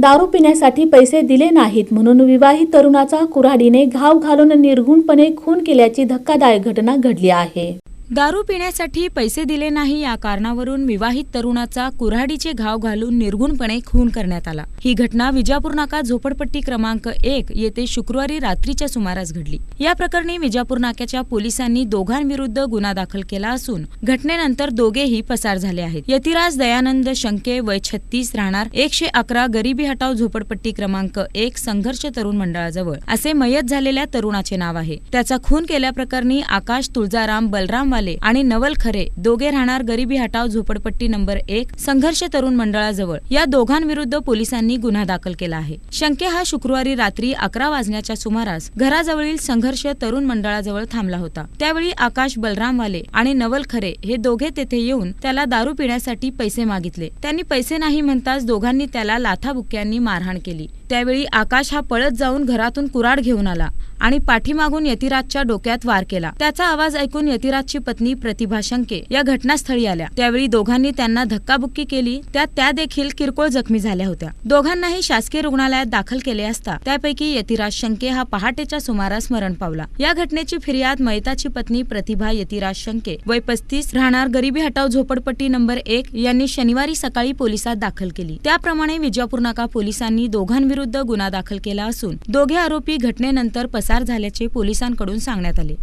दारू पिण्यासाठी पैसे दिले नाहीत म्हणून विवाहित तरुणाचा कुऱ्हाडीने घाव घालून निर्घुणपणे खून केल्याची धक्कादायक घटना घडली आहे. दारू पिण्यासाठी पैसे दिले नाही या कारणावरून विवाहित तरुणाचा कुऱ्हाडीचे घाव घालून निर्गुणपणे खून करण्यात आला. ही घटना विजापूर नाका झोपडपट्टी क्रमांक एक येथे शुक्रवारी रात्रीच्या सुमारास घडली. या प्रकरणी विजापूर नाक्याच्या पोलिसांनी दोघांविरुद्ध गुन्हा दाखल केला असून घटनेनंतर दोघेही पसार झाले आहेत. यतिराज दयानंद शंके वय छत्तीस राहणार एकशे अकरा गरिबी हटाव झोपडपट्टी क्रमांक एक संघर्ष तरुण मंडळाजवळ. असे मयत झालेल्या तरुणाचे नाव आहे. त्याचा खून केल्याप्रकरणी आकाश तुळजाराम बलराम वाले आणि नवल खरे दोघे राहणार गरिबी हटाव झोपडपट्टी नंबर एक संघर्ष तरुण मंडळाजवळ. या दोघांविरुद्ध पोलिसांनी गुन्हा दाखल केला आहे. शंके हा शुक्रवारी रात्री अकरा वाजण्याच्या सुमारास घराजवळील संघर्ष तरुण मंडळाजवळ थांबला होता. त्यावेळी आकाश बलरामवाले आणि नवल खरे हे दोघे तेथे येऊन त्याला दारू पिण्यासाठी पैसे मागितले. त्यांनी पैसे नाही म्हणताच दोघांनी त्याला लाथाबुक्क्यांनी मारहाण केली. त्यावेळी आकाश हा पळत जाऊन घरातून कुराड घेऊन आला आणि पाठीमागून यतिराजच्या डोक्यात वार केला. त्याचा आवाज ऐकून यतिराजची पत्नी प्रतिभा शंके या घटनास्थळी आल्या. त्यावेळी दोघांनी त्यांना धक्काबुक्की केली. त्यात त्या देखील किरकोळ जखमी झाल्या होत्या. दोघांनाही शासकीय रुग्णालयात दाखल केले असता त्यापैकी यतिराज शंके हा पहाटेच्या सुमारास मरण पावला. या घटनेची फिर्याद मयताची पत्नी प्रतिभा यतिराज शंके वय पस्तीस राहणार गरिबी हटाव झोपडपट्टी नंबर एक यांनी शनिवारी सकाळी पोलिसात दाखल केली. त्याप्रमाणे विजापूर नाका पोलिसांनी दोघांविरुद्ध गुन्हा दाखल केला असून दोघे आरोपी घटनेनंतर पसार झाल्याचे पोलिसांकडून सांगण्यात आले.